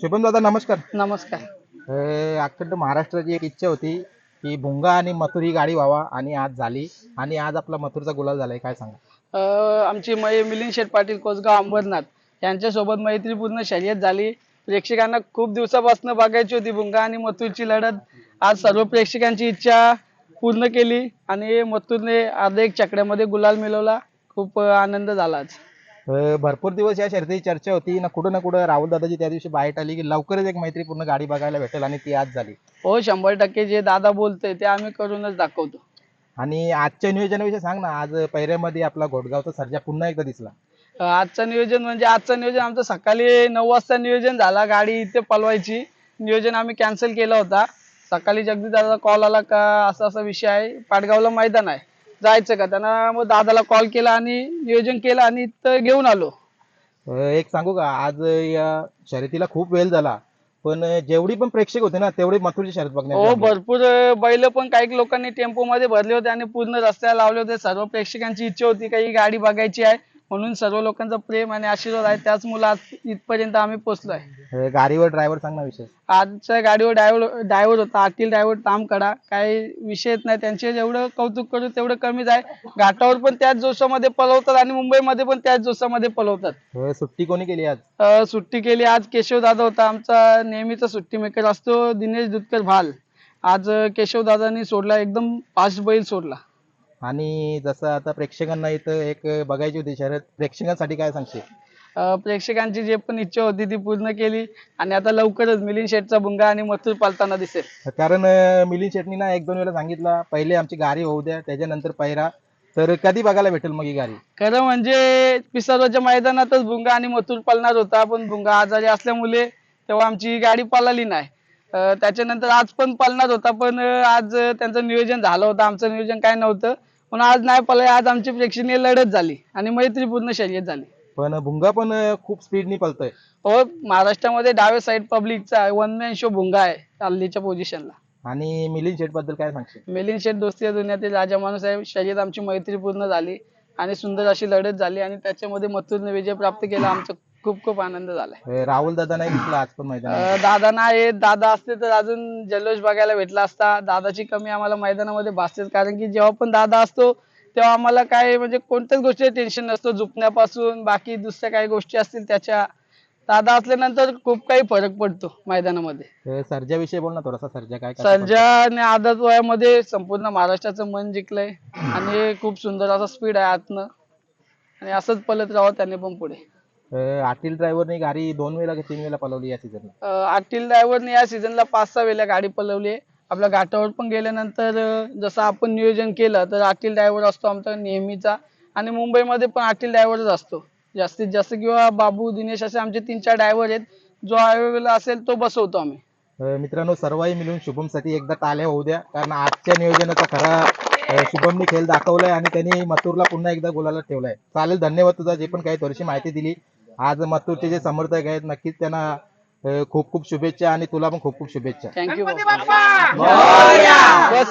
शुभम दादा नमस्कार. नमस्कार अखंड महाराष्ट्राची एक इच्छा होती की भुंगा आणि मथुर ही गाडी व्हावा आणि आज झाली आणि आज आपला मथुरचा गुलाल झालाय काय सांगा? अ, आमची मै मिलिंद शेठ पाटील कोसगाव अंबरनाथ यांच्यासोबत मैत्रीपूर्ण शर्यत झाली. प्रेक्षकांना खूप दिवसापासून बघायची होती भुंगा आणि मथुरची लढत. आज सर्व प्रेक्षकांची इच्छा पूर्ण केली आणि मथुरने अर्धा एक चकड्यामध्ये गुलाल मिळवला. खूप अ, आनंद झाला आज. अं, भरपूर दिवस या शर्यतीची चर्चा होती. ना कुठं ना कुठं राहुल दादाची त्या दिवशी बाहेर आली की लवकरच एक मैत्रीपूर्ण गाडी बघायला भेटेल आणि ती आज झाली. हो शंभर टक्के जे दादा बोलतोय ते आम्ही करूनच दाखवतो. आणि आजच्या नियोजनाविषयी सांग ना आज पहिऱ्यामध्ये आपला घोटगावचा सर्जा पुन्हा एकदा दिसला. अ, आजचं नियोजन म्हणजे आजचं नियोजन आमचं सकाळी नऊ वाजता नियोजन झाला गाडी इथे पलवायची. नियोजन आम्ही कॅन्सल केला होता. सकाळी जगदीश दादा कॉल आला का असा असा विषय आहे. पाटगावला मैदान आहे. जायचं का? त्यांना मग दादाला कॉल केला आणि नियोजन केलं आणि इथं घेऊन आलो. अं, एक सांगू का? आज या शर्यतीला खूप वेळ झाला. पण जेवढी पण प्रेक्षक होते ना तेवढी मथुरची शर्यत हो बघण्यात भरपूर बैल पण काही लोकांनी टेम्पो मध्ये भरले होते आणि पूर्ण रस्त्याला लावले होते. सर्व प्रेक्षकांची इच्छा होती का ही गाडी बघायची आहे. म्हणून सर्व लोकांचं प्रेम आणि आशीर्वाद आहे. त्याच मुलं आज इथपर्यंत आम्ही पोहोचलो आहे अं, गाडीवर ड्रायव्हर सांग ना विषय आजच्या गाडीवर ड्रायव्हर ड्रायव्हर होता. आतील ड्रायव्हर तामकडा काही विषयच नाही. त्यांचे जेवढं कौतुक करू तेवढं कमीच आहे. घाटावर पण त्याच जोशामध्ये पलवतात आणि मुंबईमध्ये पण त्याच जोशामध्ये पलवतात. अं, सुट्टी कोणी केली आज? अं, सुट्टी केली आज केशव दादा होता. आमचा नेहमीचा सुट्टी मेकर असतो दिनेश दुधकर भाल. आज केशव दादानी सोडला. एकदम फास्ट बैल सोडला. आणि जसं आता प्रेक्षकांना इथं एक बघायची होती शर्यत प्रेक्षकांसाठी काय सांगशील? अं, प्रेक्षकांची जे पण इच्छा होती ती पूर्ण केली आणि आता लवकरच मिलिंद शेठचा भुंगा आणि मथुर पालताना दिसेल. कारण अं, मिलिंद शेटनी ना एक दोन वेळा सांगितलं पहिले आमची गाडी होऊ द्या त्याच्यानंतर पहिरा तर कधी बघायला भेटेल मग ही गाडी खरं म्हणजे पिसारोच्या मैदानातच भुंगा आणि मथुर पळणार होता पण भुंगा आजारी असल्यामुळे तेव्हा आमची गाडी पळाली नाही. त्याच्यानंतर आज पण पळणार होता पण आज त्यांचं नियोजन झालं होतं. आमचं नियोजन काय नव्हतं. पण आज नाही पळाय आज आमची प्रेक्षणीय लढत झाली आणि मैत्रीपूर्ण शर्यत झाली. पण भुंगा पण खूप स्पीडनी पळतोय हो महाराष्ट्रामध्ये डाव्या साईड पब्लिकचा वन मॅन शो भुंगा आहे हल्लीच्या पोझिशनला आणि मिलिंद शेटबद्दल काय सांगशील? मिलिंद शेठ दोस्ती दुनियातील राजा माणूस आहे. शर्यत आमची मैत्रीपूर्ण झाली आणि सुंदर अशी लढत झाली आणि त्याच्यामध्ये मथुरने विजय प्राप्त केला आमचा खूप खूप आनंद झालाय. राहुल दादा नाही दिसला आज पण अं, दादा नाही दादा असते तर अजून जल्लोष बघायला भेटला असता. दादाची कमी आम्हाला मैदानामध्ये भासतेच. कारण की जेव्हा पण दादा असतो तेव्हा आम्हाला काय म्हणजे कोणत्याच गोष्टीचं टेन्शन नसतं. झुकण्यापासून बाकी दुसऱ्या काही गोष्टी असतील त्याच्या. दादा असल्यानंतर खूप काही फरक पडतो मैदानामध्ये. सर्जाविषयी बोल ना थोडासा. सर्जा काय पळतोय? सर्जाने आदत वयामध्ये संपूर्ण महाराष्ट्राचं मन जिंकलंय. आणि खूप सुंदर असा स्पीड आहे आतनं. आणि असंच पलत राहावं त्याने पण पुढे. अं, आटील ड्रायव्हरने गाडी दोन वेळा की तीन वेळा पळवली या सीझनला अं, आटील ड्रायव्हरने या सीझनला पाच सहा वेळेला गाडी पलवली. आहे आपल्या घाटावर पण गेल्यानंतर अं, जसं आपण नियोजन केलं तर आटील ड्रायव्हर असतो आमचा नेहमीचा. आणि मुंबईमध्ये पण आटील ड्रायव्हरच असतो. जास्तीत जास्त किंवा बाबू दिनेश असे आमचे तीन चार ड्रायव्हर आहेत. जो अवेलेबल असेल तो बसवतो आम्ही. अं, मित्रांनो सर्वही मिळून शुभमसाठी एकदा टाळ्या होऊ द्या. कारण आजच्या नियोजनाचा खरा अं, शुभमने खेळ दाखवलाय आणि त्यांनी मथुरला पुन्हा एकदा गोलाला ठेवलाय. चालेल धन्यवाद तुझा जे पण काही थोडीशी माहिती दिली. आज मथुरचे जे समर्थक आहेत नक्कीच त्यांना खूप खूप शुभेच्छा आणि तुला पण खूप खूप शुभेच्छा. थँक्यू